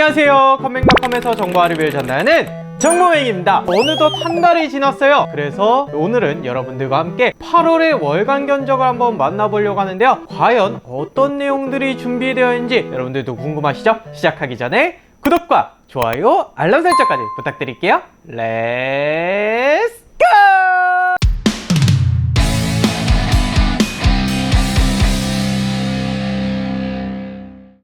안녕하세요. 컴맹닷컴에서 정보화를 배우 전하는 정모맹입니다. 어느덧 한 달이 지났어요. 그래서 오늘은 여러분들과 함께 8월의 월간 견적을 한번 만나보려고 하는데요. 과연 어떤 내용들이 준비되어 있는지 여러분들도 궁금하시죠? 시작하기 전에 구독과 좋아요 알람 설정까지 부탁드릴게요. 렛츠 고!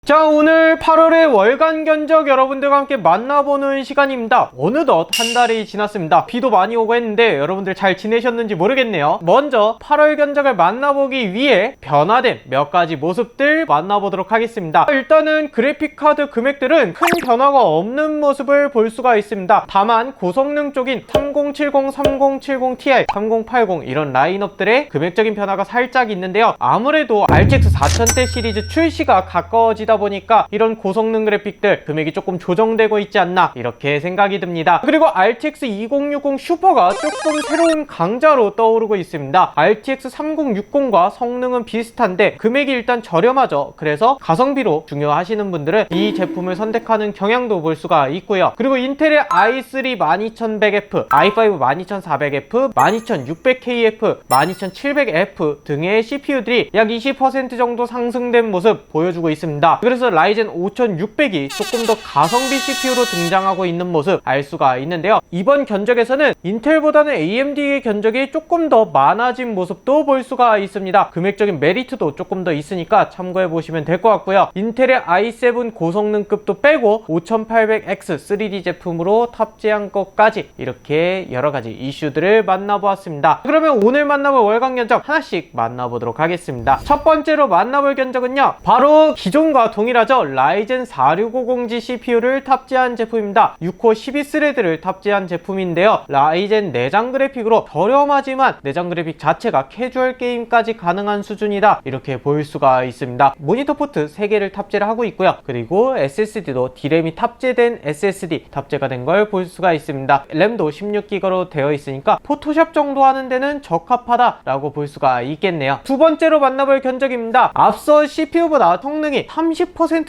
자 오늘 8월의 월간 견적 여러분들과 함께 만나보는 시간입니다. 어느덧 한 달이 지났습니다. 비도 많이 오고 했는데 여러분들 잘 지내셨는지 모르겠네요. 먼저 8월 견적을 만나보기 위해 변화된 몇 가지 모습들 만나보도록 하겠습니다. 일단은 그래픽카드 금액들은 큰 변화가 없는 모습을 볼 수가 있습니다. 다만 고성능 쪽인 3070, 3070 Ti, 3080 이런 라인업들의 금액적인 변화가 살짝 있는데요. 아무래도 RTX 4000대 시리즈 출시가 가까워지다 보니까 이런 고성능 그래픽들 금액이 조금 조정되고 있지 않나 이렇게 생각이 듭니다. 그리고 RTX 2060 슈퍼가 조금 새로운 강자로 떠오르고 있습니다. RTX 3060과 성능은 비슷한데 금액이 일단 저렴하죠. 그래서 가성비로 중요하시는 분들은 이 제품을 선택하는 경향도 볼 수가 있고요. 그리고 인텔의 i3 12100F, i5 12400F, 12600KF, 12700F 등의 CPU들이 약 20% 정도 상승된 모습 보여주고 있습니다. 그래서 라이젠 5600이 조금 더 가성비 CPU로 등장하고 있는 모습 알 수가 있는데요. 이번 견적에서는 인텔보다는 AMD의 견적이 조금 더 많아진 모습도 볼 수가 있습니다. 금액적인 메리트도 조금 더 있으니까 참고해 보시면 될 것 같고요. 인텔의 i7 고성능급도 빼고 5800X 3D 제품으로 탑재한 것까지 이렇게 여러 가지 이슈들을 만나보았습니다. 그러면 오늘 만나볼 월간 견적 하나씩 만나보도록 하겠습니다. 첫 번째로 만나볼 견적은요. 바로 기존과 동일하죠. 라이젠 4650G CPU를 탑재한 제품입니다. 6코 12스레드를 탑재한 제품인데요. 라이젠 내장 그래픽으로 저렴하지만 내장 그래픽 자체가 캐주얼 게임까지 가능한 수준이다. 이렇게 보일 수가 있습니다. 모니터 포트 3개를 탑재를 하고 있고요. 그리고 SSD도 D램이 탑재된 SSD 탑재가 된 걸 볼 수가 있습니다. 램도 16기가로 되어 있으니까 포토샵 정도 하는 데는 적합하다라고 볼 수가 있겠네요. 두 번째로 만나볼 견적입니다. 앞서 CPU보다 성능이 30%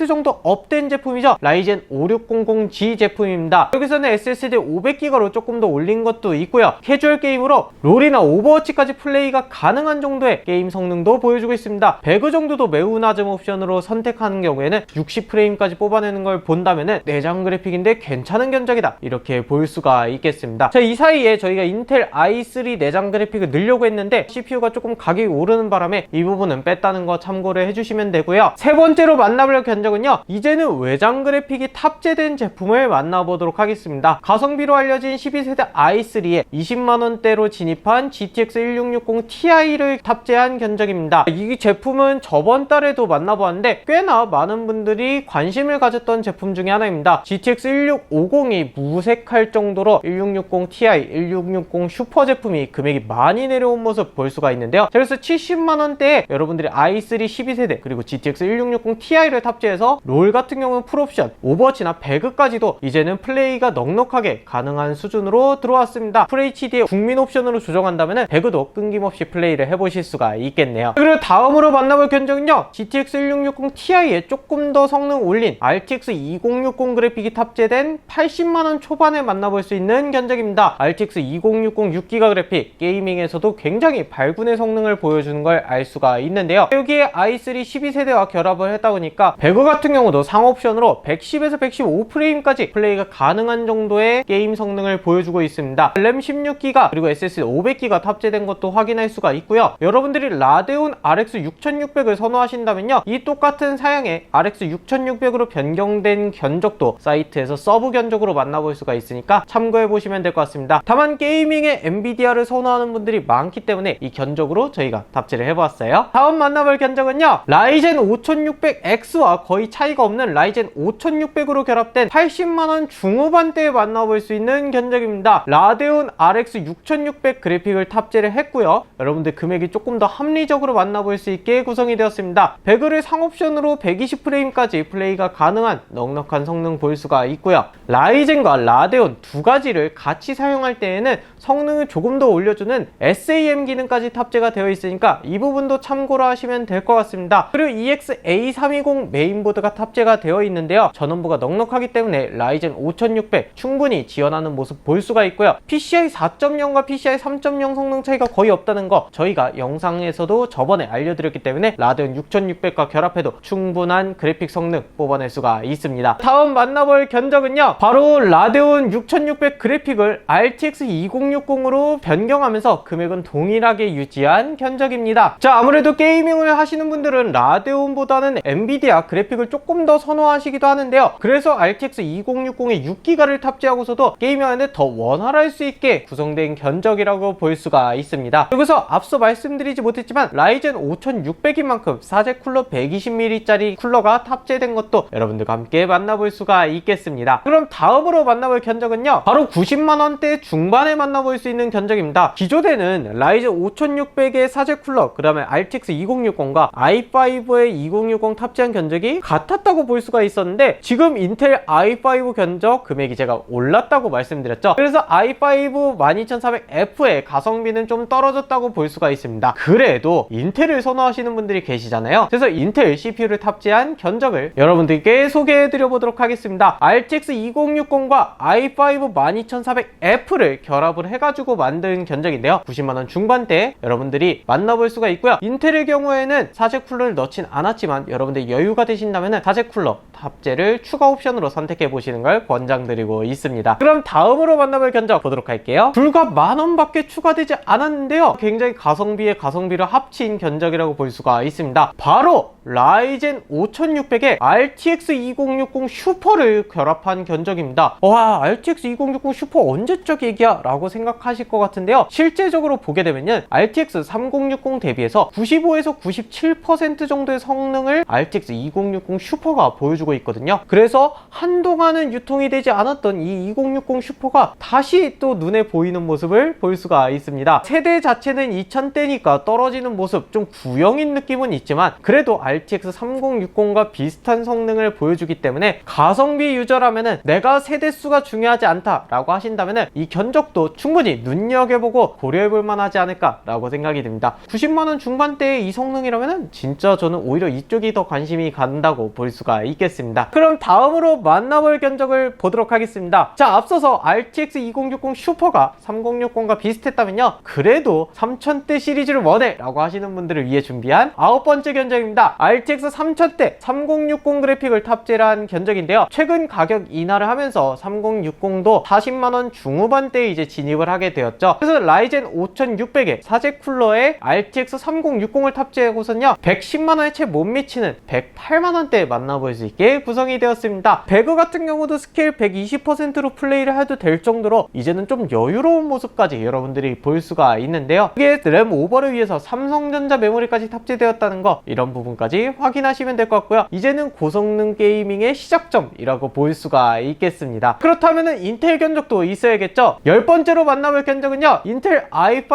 정도 업된 제품이죠. 라이젠 5600G 제품입니다. 여기서는 SSD 500기가로 조금 더 올린 것도 있고요. 캐주얼 게임으로 롤이나 오버워치까지 플레이가 가능한 정도의 게임 성능도 보여주고 있습니다. 배그 정도도 매우 낮은 옵션으로 선택하는 경우에는 60프레임까지 뽑아내는 걸 본다면 내장 그래픽인데 괜찮은 견적이다. 이렇게 볼 수가 있겠습니다. 자, 이 사이에 저희가 인텔 i3 내장 그래픽을 넣으려고 했는데 CPU가 조금 가격이 오르는 바람에 이 부분은 뺐다는 거 참고를 해주시면 되고요. 세 번째로 만나 볼 견적은요. 이제는 외장 그래픽이 탑재된 제품을 만나보도록 하겠습니다. 가성비로 알려진 12세대 i3에 20만원대로 진입한 GTX 1660 Ti를 탑재한 견적입니다. 이 제품은 저번 달에도 만나보았는데 꽤나 많은 분들이 관심을 가졌던 제품 중에 하나입니다. GTX 1650이 무색할 정도로 1660 Ti, 1660 슈퍼 제품이 금액이 많이 내려온 모습 볼 수가 있는데요. 그래서 70만원대에 여러분들이 i3 12세대 그리고 GTX 1660 Ti 를 탑재해서 롤 같은 경우는 풀옵션, 오버워치나 배그까지도 이제는 플레이가 넉넉하게 가능한 수준으로 들어왔습니다. FHD의 국민 옵션으로 조정한다면 배그도 끊김없이 플레이를 해보실 수가 있겠네요. 그리고 다음으로 만나볼 견적은요. GTX 1660 Ti에 조금 더 성능 올린 RTX 2060 그래픽이 탑재된 80만원 초반에 만나볼 수 있는 견적입니다. RTX 2060 6기가 그래픽 게이밍에서도 굉장히 발군의 성능을 보여주는 걸 알 수가 있는데요. 여기에 i3 12세대와 결합을 했다 보니까 배그 같은 경우도 상옵션으로 110에서 115프레임까지 플레이가 가능한 정도의 게임 성능을 보여주고 있습니다. 램 16기가 그리고 SSD 500기가 탑재된 것도 확인할 수가 있고요. 여러분들이 라데온 RX 6600을 선호하신다면요. 이 똑같은 사양의 RX 6600으로 변경된 견적도 사이트에서 서브 견적으로 만나볼 수가 있으니까 참고해 보시면 될 것 같습니다. 다만 게이밍에 엔비디아를 선호하는 분들이 많기 때문에 이 견적으로 저희가 탑재를 해보았어요. 다음 만나볼 견적은요. 라이젠 5600X 와 거의 차이가 없는 라이젠 5600으로 결합된 80만원 중후반대에 만나볼 수 있는 견적입니다. 라데온 RX 6600 그래픽을 탑재를 했고요. 여러분들 금액이 조금 더 합리적으로 만나볼 수 있게 구성이 되었습니다. 배그를 상옵션으로 120프레임까지 플레이가 가능한 넉넉한 성능 볼 수가 있고요. 라이젠과 라데온 두 가지를 같이 사용할 때에는 성능을 조금 더 올려주는 SAM 기능까지 탑재가 되어 있으니까 이 부분도 참고로 하시면 될 것 같습니다. 그리고 EX A320 3060 메인보드가 탑재가 되어 있는데요. 전원부가 넉넉하기 때문에 라이젠 5600 충분히 지원하는 모습 볼 수가 있고요. PCI 4.0과 PCI 3.0 성능 차이가 거의 없다는 거 저희가 영상에서도 저번에 알려드렸기 때문에 라데온 6600과 결합해도 충분한 그래픽 성능 뽑아낼 수가 있습니다. 다음 만나볼 견적은요. 바로 라데온 6600 그래픽을 RTX 2060으로 변경하면서 금액은 동일하게 유지한 견적입니다. 자 아무래도 게이밍을 하시는 분들은 라데온보다는 엔비디아 그래픽을 조금 더 선호하시기도 하는데요. 그래서 RTX 2060에 6기가를 탑재하고서도 게이밍하는데 더 원활할 수 있게 구성된 견적이라고 볼 수가 있습니다. 여기서 앞서 말씀드리지 못했지만 라이젠 5600인 만큼 사제 쿨러 120mm짜리 쿨러가 탑재된 것도 여러분들과 함께 만나볼 수가 있겠습니다. 그럼 다음으로 만나볼 견적은요. 바로 90만원대 중반에 만나볼 수 있는 견적입니다. 기존에는 라이젠 5600의 사제 쿨러 그 다음에 RTX 2060과 i5의 2060 탑재한 견적이 같았다고 볼 수가 있었는데 지금 인텔 i5 견적 금액이 제가 올랐다고 말씀드렸죠. 그래서 i5 12400F의 가성비는 좀 떨어졌다고 볼 수가 있습니다. 그래도 인텔을 선호하시는 분들이 계시잖아요. 그래서 인텔 CPU를 탑재한 견적을 여러분들께 소개해드려 보도록 하겠습니다. RTX 2060과 i5 12400F를 결합을 해가지고 만든 견적인데요. 90만원 중반대 여러분들이 만나볼 수가 있고요. 인텔의 경우에는 사제 쿨러를 넣진 않았지만 여러분들 여유 가 되신다면 사제 쿨러 탑재를 추가 옵션으로 선택해 보시는 걸 권장드리고 있습니다. 그럼 다음으로 만나볼 견적 보도록 할게요. 불과 만 원밖에 추가되지 않았는데요. 굉장히 가성비에 가성비를 합친 견적이라고 볼 수가 있습니다. 바로 라이젠 5600에 RTX 2060 슈퍼를 결합한 견적입니다. 와, RTX 2060 슈퍼 언제적 얘기야? 라고 생각하실 것 같은데요. 실제적으로 보게 되면요. RTX 3060 대비해서 95에서 97% 정도의 성능을 RTX 2060 슈퍼가 보여주고 있거든요. 그래서 한동안은 유통이 되지 않았던 이 2060 슈퍼가 다시 또 눈에 보이는 모습을 볼 수가 있습니다. 세대 자체는 2000대니까 떨어지는 모습 좀 구형인 느낌은 있지만 그래도 RTX 3060과 비슷한 성능을 보여주기 때문에 가성비 유저라면은 내가 세대 수가 중요하지 않다라고 하신다면은 이 견적도 충분히 눈여겨보고 고려해볼 만하지 않을까라고 생각이 듭니다. 90만원 중반대의 이 성능이라면은 진짜 저는 오히려 이쪽이 더 관심이 간다고 볼 수가 있겠습니다. 그럼 다음으로 만나볼 견적을 보도록 하겠습니다. 자, 앞서서 RTX 2060 슈퍼가 3060과 비슷했다면요. 그래도 3000대 시리즈를 원해 라고 하시는 분들을 위해 준비한 아홉 번째 견적입니다. RTX 3000대 3060 그래픽을 탑재한 견적인데요. 최근 가격 인하를 하면서 3060도 40만원 중후반대에 이제 진입을 하게 되었죠. 그래서 라이젠 5600에 사제 쿨러에 RTX 3060을 탑재하고선요. 110만원에 채 못 미치는 108만원대에 만나볼 수 있게 구성이 되었습니다. 배그 같은 경우도 스케일 120%로 플레이를 해도 될 정도로 이제는 좀 여유로운 모습까지 여러분들이 볼 수가 있는데요. 이게 램 오버를 위해서 삼성전자 메모리까지 탑재되었다는 거 이런 부분까지 확인하시면 될 것 같고요. 이제는 고성능 게이밍의 시작점이라고 볼 수가 있겠습니다. 그렇다면 인텔 견적도 있어야겠죠? 열 번째로 만나볼 견적은요. 인텔 i5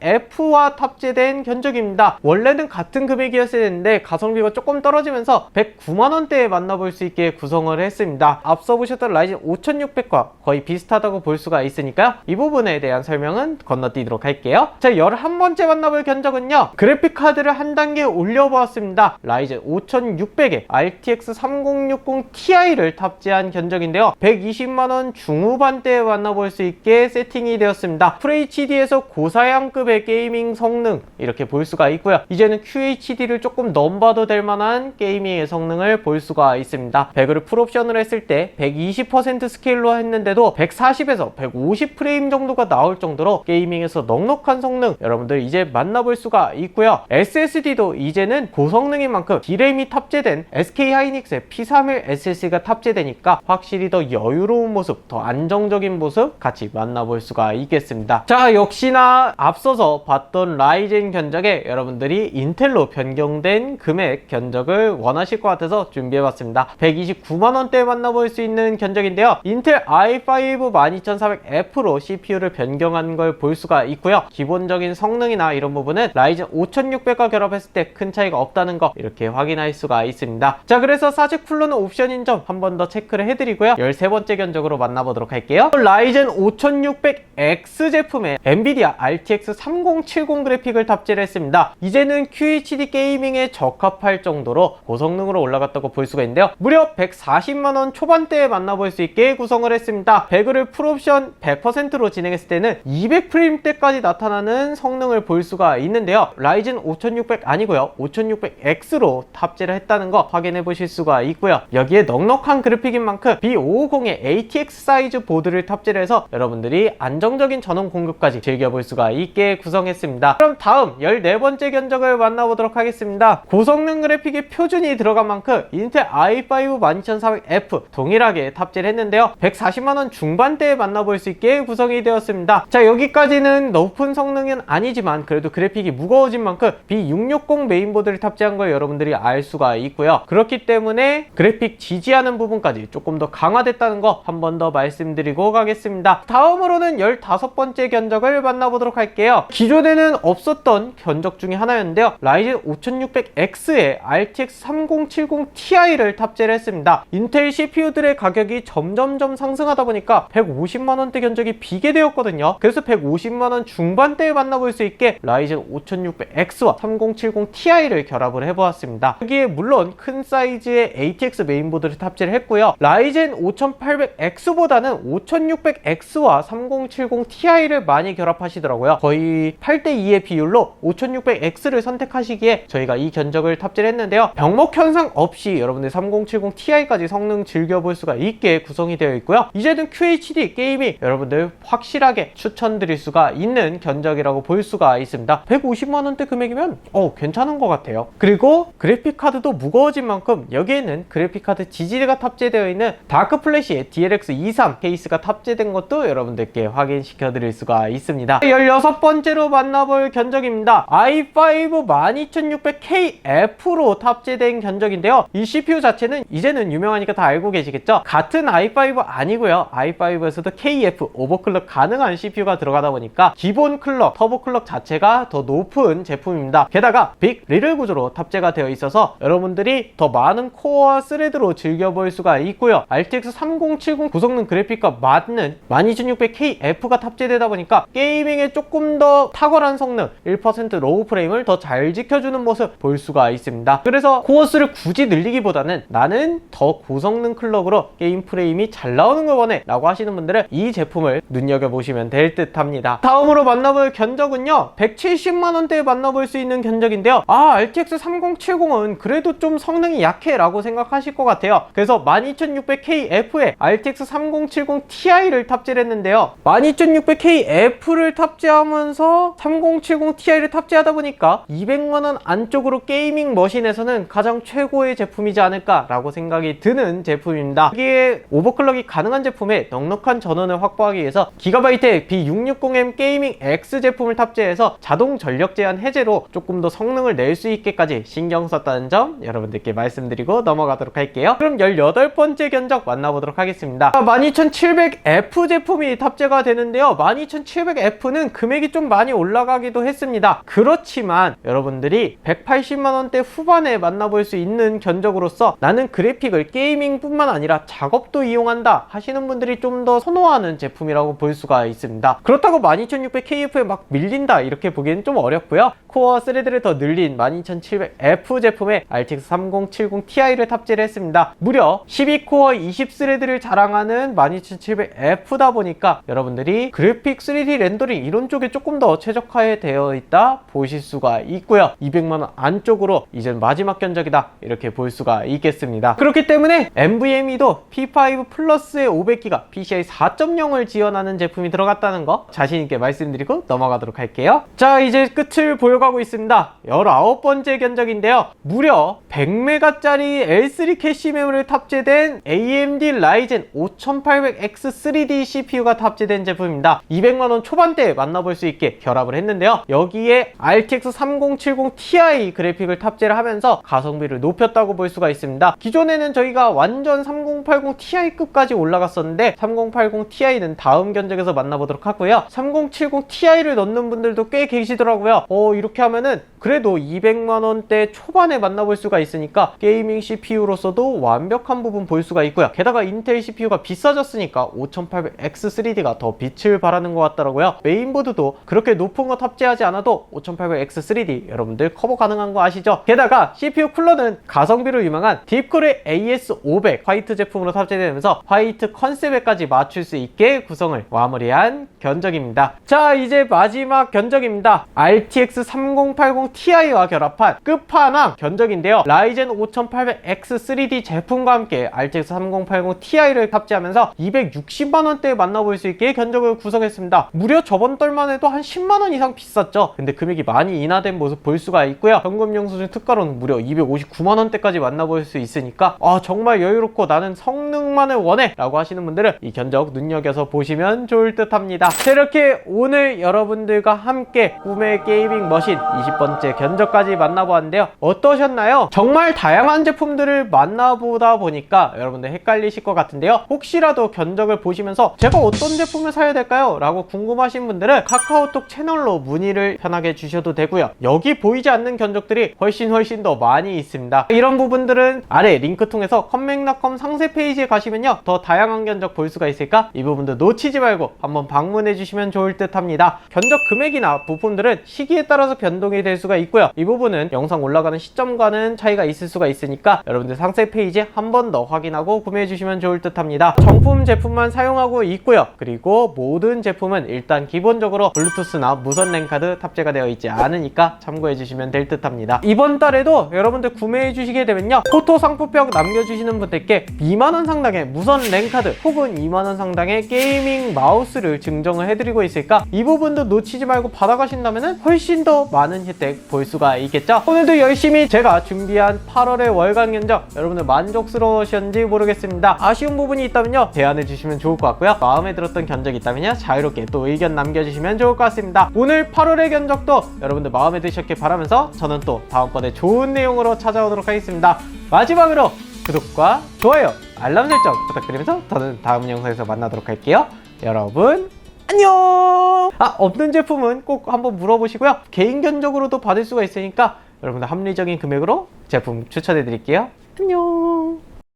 12400F와 탑재된 견적입니다. 원래는 같은 금액이었어야 했는데 가성비가 조금 떨어지면서 109만원대에 만나볼 수 있게 구성을 했습니다. 앞서 보셨던 라이젠 5600과 거의 비슷하다고 볼 수가 있으니까요. 이 부분에 대한 설명은 건너뛰도록 할게요. 자, 11번째 만나볼 견적은요. 그래픽 카드를 한 단계 올려보았습니다. 라이젠 5600에 RTX 3060 Ti를 탑재한 견적인데요. 120만원 중후반대에 만나볼 수 있게 세팅이 되었습니다. FHD에서 고사양급의 게이밍 성능 이렇게 볼 수가 있고요. 이제는 QHD를 조금 넘봐도 될 만한 게이밍의 성능을 볼 수가 있습니다. 배그를 풀옵션을 했을 때 120% 스케일로 했는데도 140에서 150 프레임 정도가 나올 정도로 게이밍에서 넉넉한 성능 여러분들 이제 만나볼 수가 있고요. SSD도 이제는 고성능인 만큼 D램이 탑재된 SK 하이닉스의 P31 SSD가 탑재되니까 확실히 더 여유로운 모습, 더 안정적인 모습 같이 만나볼 수가 있겠습니다. 자, 역시나 앞서서 봤던 라이젠 견적에 여러분들이 인텔로 변경된 금액 견 적을 원하실 것 같아서 준비해봤습니다. 129만원대에 만나볼 수 있는 견적인데요. 인텔 i5 12400F로 CPU를 변경한 걸 볼 수가 있고요. 기본적인 성능이나 이런 부분은 라이젠 5600과 결합했을 때 큰 차이가 없다는 거 이렇게 확인할 수가 있습니다. 자, 그래서 사제 쿨러는 옵션인 점 한 번 더 체크를 해드리고요. 13번째 견적으로 만나보도록 할게요. 라이젠 5600X 제품에 엔비디아 RTX 3070 그래픽을 탑재를 했습니다. 이제는 QHD 게이밍에 적합할 정도 로 고성능으로 올라갔다고 볼 수가 있는데요. 무려 140만원 초반대에 만나볼 수 있게 구성을 했습니다. 배그를 풀옵션 100%로 진행했을 때는 200프레임대까지 나타나는 성능을 볼 수가 있는데요. 라이젠 5600 아니고요. 5600X로 탑재를 했다는 거 확인해 보실 수가 있고요. 여기에 넉넉한 그래픽인 만큼 B550의 ATX 사이즈 보드를 탑재를 해서 여러분들이 안정적인 전원 공급까지 즐겨볼 수가 있게 구성했습니다. 그럼 다음 14번째 견적을 만나보도록 하겠습니다. 고성능 그래픽 의 표준이 들어간 만큼 인텔 i5 12400F 동일하게 탑재를 했는데요. 140만원 중반대에 만나볼 수 있게 구성이 되었습니다. 자 여기까지는 높은 성능은 아니지만 그래도 그래픽이 무거워진 만큼 B660 메인보드를 탑재한 걸 여러분들이 알 수가 있고요. 그렇기 때문에 그래픽 지지하는 부분까지 조금 더 강화됐다는 거 한 번 더 말씀드리고 가겠습니다. 다음으로는 15번째 견적을 만나보도록 할게요. 기존에는 없었던 견적 중에 하나였는데요. 라이젠 5600X에 RTX 3070 Ti를 탑재를 했습니다. 인텔 CPU들의 가격이 점점점 상승하다 보니까 150만원대 견적이 비게 되었거든요. 그래서 150만원 중반대에 만나볼 수 있게 라이젠 5600X와 3070 Ti를 결합을 해보았습니다. 여기에 물론 큰 사이즈의 ATX 메인보드를 탑재를 했고요. 라이젠 5800X보다는 5600X와 3070 Ti를 많이 결합하시더라고요. 거의 8대2의 비율로 5600X를 선택하시기에 저희가 이 견적을 탑재를 했는데요. 병목 현상 없이 여러분들 3070 Ti까지 성능 즐겨볼 수가 있게 구성이 되어 있고요. 이제는 QHD 게임이 여러분들 확실하게 추천드릴 수가 있는 견적이라고 볼 수가 있습니다. 150만 원대 금액이면 어 괜찮은 것 같아요. 그리고 그래픽 카드도 무거워진 만큼 여기에는 그래픽 카드 지지대가 탑재되어 있는 다크 플래시의 DLX 23 케이스가 탑재된 것도 여러분들께 확인시켜 드릴 수가 있습니다. 16번째로 만나볼 견적입니다. i5 12600KF로 탑재된 견적인데요. 이 CPU 자체는 이제는 유명하니까 다 알고 계시겠죠? 같은 i5 아니고요. i5에서도 KF 오버클럭 가능한 CPU가 들어가다 보니까 기본 클럭, 터보 클럭 자체가 더 높은 제품입니다. 게다가 빅 리를 구조로 탑재가 되어 있어서 여러분들이 더 많은 코어와 스레드로 즐겨볼 수가 있고요. RTX 3070 고성능 그래픽과 맞는 12600KF가 탑재되다 보니까 게이밍에 조금 더 탁월한 성능 1% 로우 프레임을 더 잘 지켜주는 모습 볼 수가 있습니다. 그래서 코어 수를 굳이 늘리기보다는 나는 더 고성능 클럭으로 게임 프레임이 잘 나오는 걸 원해 라고 하시는 분들은 이 제품을 눈여겨보시면 될 듯 합니다. 다음으로 만나볼 견적은요. 170만원대에 만나볼 수 있는 견적인데요. 아 RTX 3070은 그래도 좀 성능이 약해 라고 생각하실 것 같아요. 그래서 12600KF에 RTX 3070 Ti를 탑재를 했는데요. 12600KF를 탑재하면서 3070 Ti를 탑재하다 보니까 200만원 안쪽으로 게이밍 머신 에서는 가장 최고의 제품이지 않을까 라고 생각이 드는 제품입니다. 여기에 오버클럭이 가능한 제품에 넉넉한 전원을 확보하기 위해서 기가바이트의 B660M 게이밍 X 제품을 탑재해서 자동 전력 제한 해제로 조금 더 성능을 낼 수 있게까지 신경 썼다는 점 여러분들께 말씀드리고 넘어가도록 할게요. 그럼 18번째 견적 만나보도록 하겠습니다. 12700F 제품이 탑재가 되는데요. 12700F는 금액이 좀 많이 올라가기도 했습니다. 그렇지만 여러분들이 180만원대 후반 에 만나볼 수 있는 견적으로서 나는 그래픽을 게이밍뿐만 아니라 작업도 이용한다 하시는 분들이 좀 더 선호하는 제품이라고 볼 수가 있습니다. 그렇다고 12600KF에 막 밀린다 이렇게 보기엔 좀 어렵고요. 코어 스레드를 더 늘린 12700F 제품에 RTX 3070 Ti를 탑재를 했습니다. 무려 12코어 20스레드를 자랑하는 12700F다 보니까 여러분들이 그래픽 3D 렌더링 이런 쪽에 조금 더 최적화에 되어 있다 보실 수가 있고요. 200만원 안쪽으로 이젠 마지막 견적이다. 이렇게 볼 수가 있겠습니다. 그렇기 때문에 NVMe도 P5 플러스의 500기가 PCI 4.0을 지원하는 제품이 들어갔다는 거 자신있게 말씀드리고 넘어가도록 할게요. 자 이제 끝을 보여가고 있습니다. 19번째 견적인데요. 무려 100메가짜리 L3 캐시 메모리를 탑재된 AMD 라이젠 5800X 3D CPU가 탑재된 제품입니다. 200만원 초반대에 만나볼 수 있게 결합을 했는데요. 여기에 RTX 3070 Ti 그래픽을 탑재를 하면 서 가성비를 높였다고 볼 수가 있습니다. 기존에는 저희가 완전 3080 Ti급까지 올라갔었는데 3080 Ti는 다음 견적에서 만나보도록 하고요. 3070 Ti를 넣는 분들도 꽤 계시더라고요. 어 이렇게 하면은 그래도 200만 원대 초반에 만나볼 수가 있으니까 게이밍 CPU로서도 완벽한 부분 볼 수가 있고요. 게다가 인텔 CPU가 비싸졌으니까 5800X3D가 더 빛을 발하는 것 같더라고요. 메인보드도 그렇게 높은 거 탑재하지 않아도 5800X3D 여러분들 커버 가능한 거 아시죠? 게다가 자, CPU 쿨러는 가성비로 유명한 딥쿨의 AS500 화이트 제품으로 탑재되면서 화이트 컨셉에까지 맞출 수 있게 구성을 마무리한 견적입니다. 자, 이제 마지막 견적입니다. RTX 3080 Ti와 결합한 끝판왕 견적인데요. 라이젠 5800X 3D 제품과 함께 RTX 3080 Ti를 탑재하면서 260만원대에 만나볼 수 있게 견적을 구성했습니다. 무려 저번 달만 해도 한 10만원 이상 비쌌죠. 근데 금액이 많이 인하된 모습 볼 수가 있고요. 현금용 수준 특가로 는 무려 259만원대까지 만나볼 수 있으니까 아 정말 여유롭고 나는 성능만을 원해 라고 하시는 분들은 이 견적 눈여겨서 보시면 좋을 듯 합니다. 자, 이렇게 오늘 여러분들과 함께 꿈의 게이밍 머신 20번째 견적까지 만나보았는데요. 어떠셨나요? 정말 다양한 제품들을 만나보다 보니까 여러분들 헷갈리실 것 같은데요. 혹시라도 견적을 보시면서 제가 어떤 제품을 사야 될까요? 라고 궁금하신 분들은 카카오톡 채널로 문의를 편하게 주셔도 되고요. 여기 보이지 않는 견적들이 훨씬 훨씬 더 많이 있습니다. 이런 부분들은 아래 링크 통해서 컴맹닷컴 상세 페이지에 가시면요. 더 다양한 견적 볼 수가 있으니까 이 부분도 놓치지 말고 한번 방문해 주시면 좋을 듯 합니다. 견적 금액이나 부품들은 시기에 따라서 변동이 될 수가 있고요. 이 부분은 영상 올라가는 시점과는 차이가 있을 수가 있으니까 여러분들 상세 페이지 한 번 더 확인하고 구매해 주시면 좋을 듯 합니다. 정품 제품만 사용하고 있고요. 그리고 모든 제품은 일단 기본적으로 블루투스나 무선 랜카드 탑재가 되어 있지 않으니까 참고해 주시면 될 듯 합니다. 이번 달에 도 여러분들 구매해 주시게 되면요. 포토 상품평 남겨주시는 분들께 2만원 상당의 무선 랜카드 혹은 2만원 상당의 게이밍 마우스를 증정을 해드리고 있으니까 이 부분도 놓치지 말고 받아가신다면 훨씬 더 많은 혜택 볼 수가 있겠죠? 오늘도 열심히 제가 준비한 8월의 월간 견적 여러분들 만족스러우셨는지 모르겠습니다. 아쉬운 부분이 있다면요. 제안해 주시면 좋을 것 같고요. 마음에 들었던 견적이 있다면요. 자유롭게 또 의견 남겨주시면 좋을 것 같습니다. 오늘 8월의 견적도 여러분들 마음에 드셨길 바라면서 저는 또 다음번에 좋은 내용으로 찾아오도록 하겠습니다. 마지막으로 구독과 좋아요, 알람 설정 부탁드리면서 저는 다음 영상에서 만나도록 할게요. 여러분 안녕! 아 없는 제품은 꼭 한번 물어보시고요. 개인 견적으로도 받을 수가 있으니까 여러분들 합리적인 금액으로 제품 추천해 드릴게요. 안녕!